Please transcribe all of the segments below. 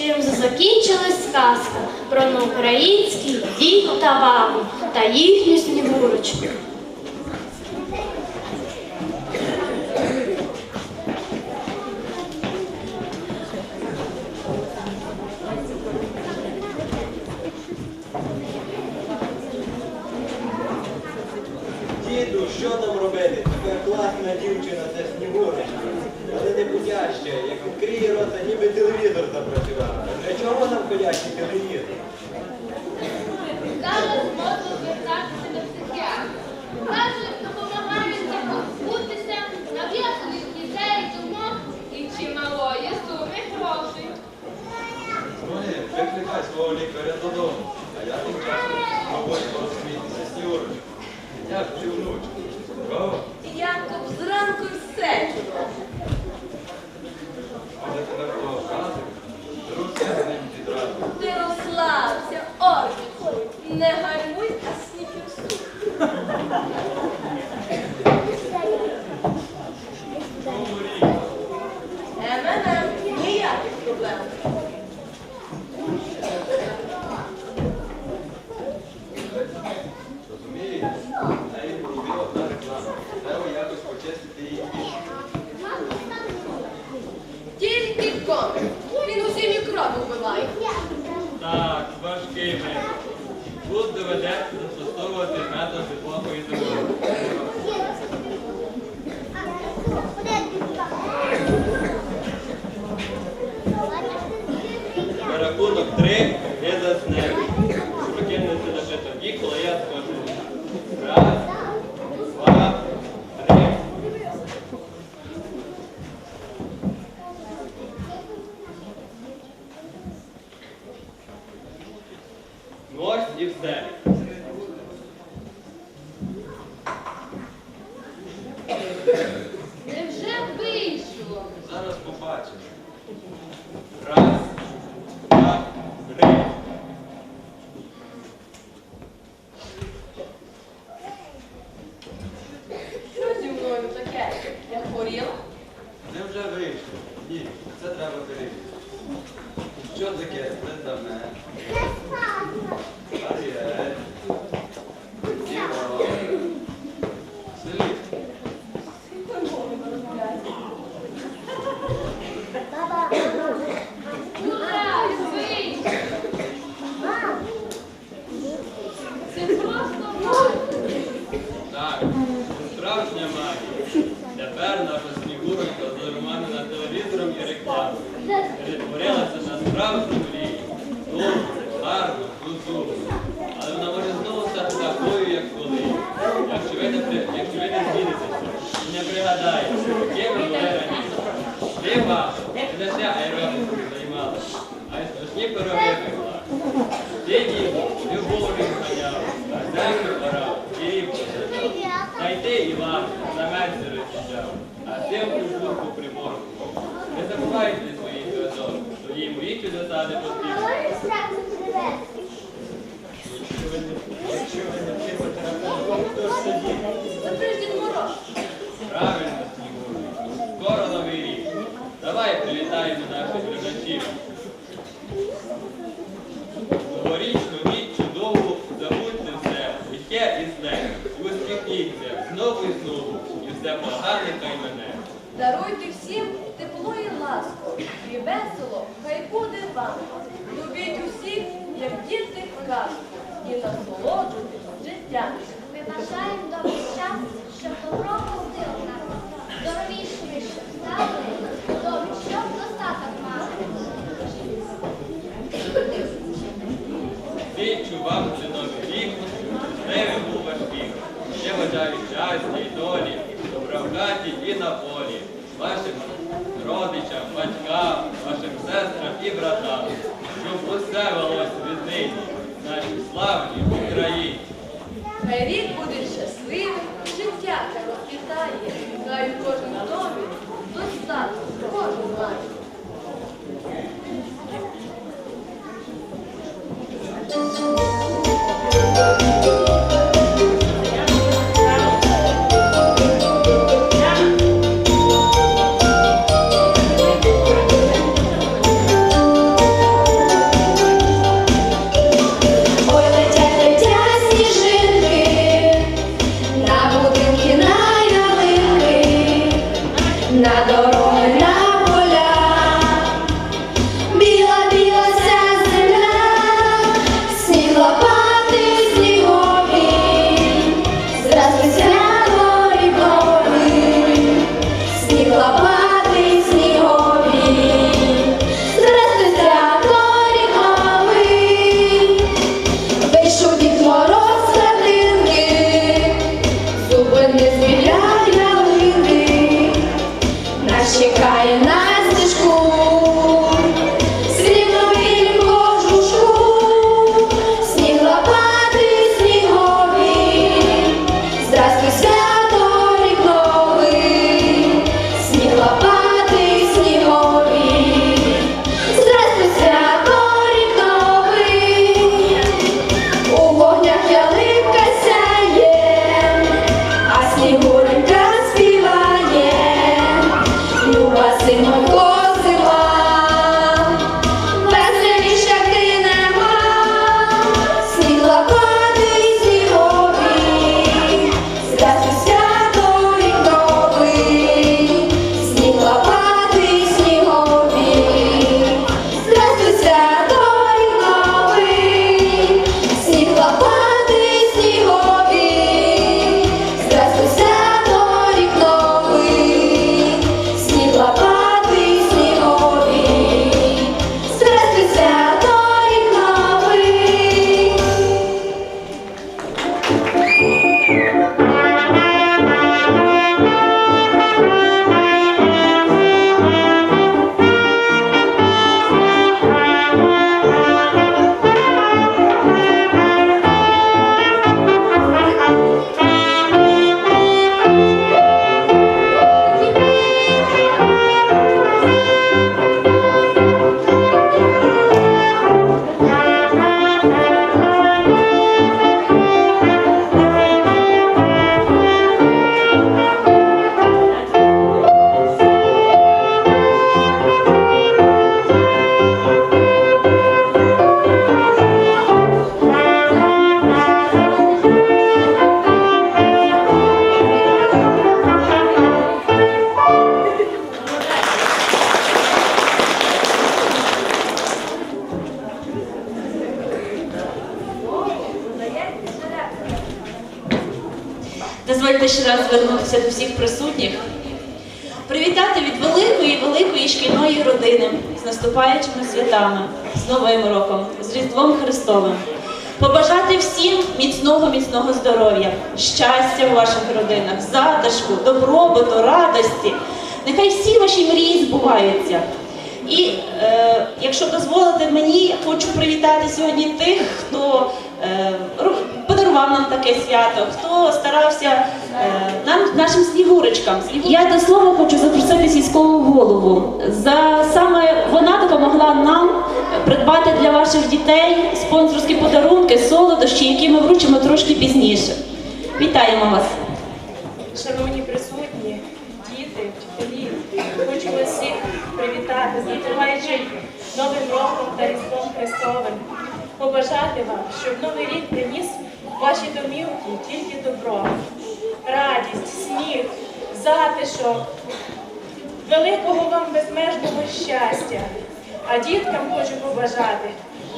чим закінчилась сказка про український дід та бабу та їхню снігурочку. Діду, що там робити? Така класна дівчина та снігурочка непутяще, як відкриє рота, ніби телевізор запрацював. Для чого нам ходячий телевізор? Зараз можна звертатися до психіатра. Кажуть, допомагає забутися, нав'язаних дітей, думок і чималої суми грошей. Вони свого лікаря додому, а я тим часом мабуть розсмітися з Юрою. Як ти внучку? Як зранку все. Не гальмуй, а сніфіксуй. Емене, ніяких проблем. Тільки комик. Він усі мікроби вбиває. Так, важкий метод. Тут доведеться застосовувати методи плохої дороги. Рахунок три. is that. буде, якщо ви не зміните, не пригадаєте, яке ви були раніше. Ти. Ми бажаємо добрий час, щоб 过做什么？Дозвольте ще раз звернутися до всіх присутніх, привітати від великої великої шкільної родини з наступаючими святами, з Новим роком, з Різдвом Христовим. Побажати всім міцного, міцного здоров'я, щастя у ваших родинах, затишку, добробуту, радості. Нехай всі ваші мрії збуваються. І е, якщо дозволите мені, хочу привітати сьогодні тих, хто е, ру- нам таке свято, хто старався е, нам, нашим снігурочкам. Я до слова хочу запросити сільського голову. За саме вона допомогла нам придбати для ваших дітей спонсорські подарунки, солодощі, які ми вручимо трошки пізніше. Вітаємо вас! Шановні присутні, діти, вчителі, хочу вас всіх привітати з Новим роком та Різдвом Христовим. Побажати вам, щоб Новий рік приніс ваші домівки тільки добро, радість, сміх, затишок, великого вам безмежного щастя. А діткам хочу побажати,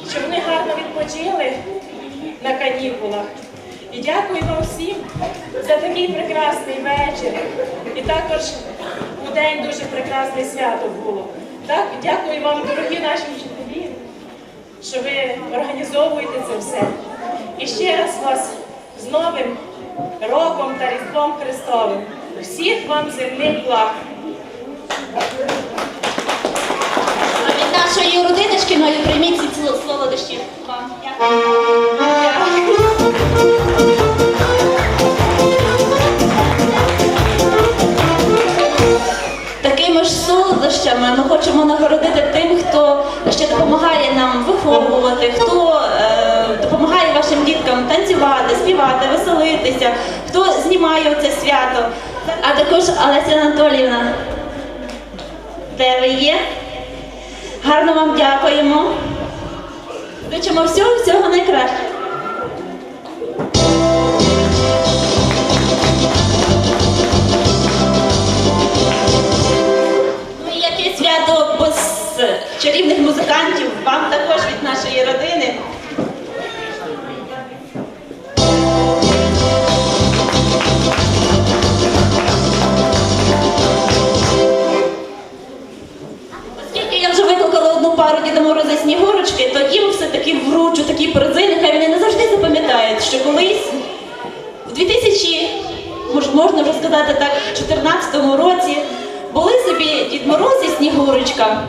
щоб вони гарно відпочили на канікулах. І дякую вам всім за такий прекрасний вечір. І також у день дуже прекрасне свято було. Так, дякую вам, дорогі наші вчителі, що ви організовуєте це все. І ще раз вас з Новим роком та Різдвом Христовим. Всіх вам земних благ. А від нашої родини шкільної прийміть ці солодощі. Вам. Дякую. Такими ж солодощами ми хочемо нагородити тим, хто ще допомагає нам виховувати, хто вашим діткам танцювати, співати, веселитися, хто знімає це свято. А також Олеся Анатоліївна. Де ви є? Гарно вам дякуємо. Зичимо всього, всього найкращого. Ну свято без чарівних музикантів вам також від нашої родини. Снігурочка.